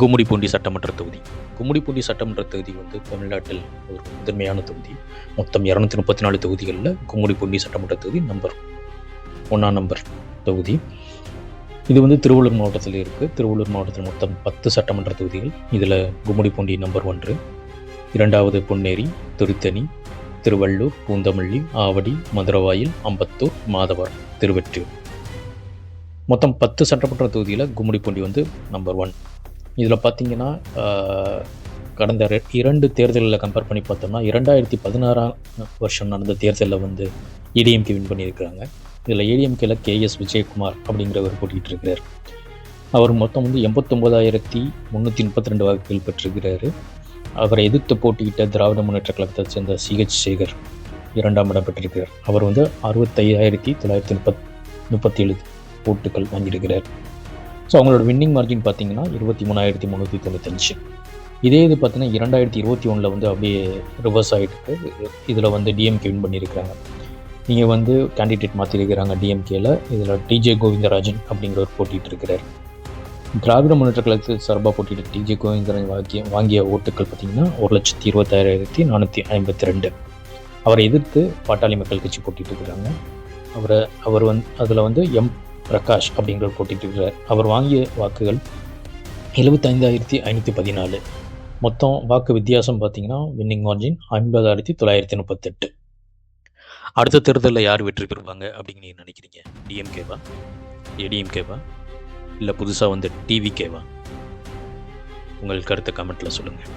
கும்முடிப்பூண்டி சட்டமன்ற தொகுதி. கும்முடிப்பூண்டி சட்டமன்ற தொகுதி வந்து தமிழ்நாட்டில் ஒரு முதன்மையான தொகுதி. மொத்தம் இரநூத்தி முப்பத்தி நாலு தொகுதிகளில் கும்முடிப்பூண்டி சட்டமன்ற தொகுதி நம்பர் ஒன்றாம் நம்பர் தொகுதி. இது வந்து திருவள்ளூர் மாவட்டத்தில் இருக்குது திருவள்ளூர் மாவட்டத்தில் மொத்தம் பத்து சட்டமன்ற தொகுதிகள். இதில் கும்முடிப்பூண்டி நம்பர் ஒன்று இரண்டாவது பொன்னேரி திருத்தணி திருவள்ளூர் பூந்தமல்லி ஆவடி மதுரவாயில் அம்பத்தூர் மாதவரம் திருவெற்றியூர். மொத்தம் பத்து சட்டமன்ற தொகுதியில் கும்முடிப்பூண்டி வந்து நம்பர் ஒன் இதில் பார்த்தீங்கன்னா கடந்த இரண்டு தேர்தலில் கம்பேர் பண்ணி பார்த்தோம்னா இரண்டாயிரத்தி பதினாறாம் வருஷம் நடந்த தேர்தலில் வந்து ஏடிஎம்கே வின் பண்ணியிருக்கிறாங்க. இதில் ஏடிஎம்கேல கேஎஸ் விஜயகுமார் அப்படிங்கிறவர் போட்டிகிட்டு இருக்கிறார். அவர் மொத்தம் வந்து எண்பத்தொம்போதாயிரத்தி முந்நூற்றி முப்பத்தி ரெண்டு வாக்குகள் பெற்றிருக்கிறாரு. அவரை எதிர்த்து போட்டியிட்ட திராவிட முன்னேற்ற கழகத்தை சேர்ந்த சிஹெச் சேகர் இரண்டாம் இடம் பெற்றிருக்கிறார். அவர் வந்து அறுபத்தையாயிரத்தி தொள்ளாயிரத்தி முப்பத் முப்பத்தி ஏழு ஓட்டுகள் வாங்கியிருக்கிறார். ஸோ அவங்களோட வின்னிங் மார்ஜின் பார்த்தீங்கன்னா இருபத்தி மூணாயிரத்தி முந்நூற்றி தொண்ணூத்தஞ்சு. இதே இது பார்த்தீங்கன்னா இரண்டாயிரத்தி இருபத்தி ஒன்றில் வந்து அப்படியே ரிவர்ஸ் ஆகிட்டு இதில் வந்து டிஎம்கே வின் பண்ணியிருக்கிறாங்க. நீங்கள் வந்து கேண்டிடேட் மாற்றிருக்கிறாங்க டிஎம்கேல இதில் டிஜே கோவிந்தராஜன் அப்படிங்கிறவர் போட்டிகிட்டு இருக்கிறார் திராவிட முன்னேற்ற கழகத்தில் சார்பாக போட்டிட்டு டிஜே கோவிந்தராஜன் வாங்கிய வாங்கிய ஓட்டுகள் பார்த்தீங்கன்னா ஒரு லட்சத்தி இருபத்தாயிரத்தி நானூற்றி ஐம்பத்தி ரெண்டு. அவரை எதிர்த்து பாட்டாளி மக்கள் கட்சி போட்டிட்டு இருக்கிறாங்க அவரை அவர் வந்து அதில் வந்து எம் பிரகாஷ் அப்படிங்கிறவர் போட்டிட்டு இருக்கிறார் அவர் வாங்கிய வாக்குகள் எழுபத்தைந்தாயிரத்தி ஐநூற்றி பதினாலு. மொத்தம் வாக்கு வித்தியாசம் பார்த்தீங்கன்னா வின்னிங் மார்ஜின் ஐம்பதாயிரத்தி தொள்ளாயிரத்தி முப்பத்தெட்டு. அடுத்த தேர்தலில் யார் வெற்றி பெறுவாங்க அப்படின்னு நீங்கள் நினைக்கிறீங்க? டிஎம்கேவா ஏடிஎம்கேவா இல்லை புதுசாக வந்து டிவிகேவா உங்கள் கருத்தை கமெண்ட்டில் சொல்லுங்கள்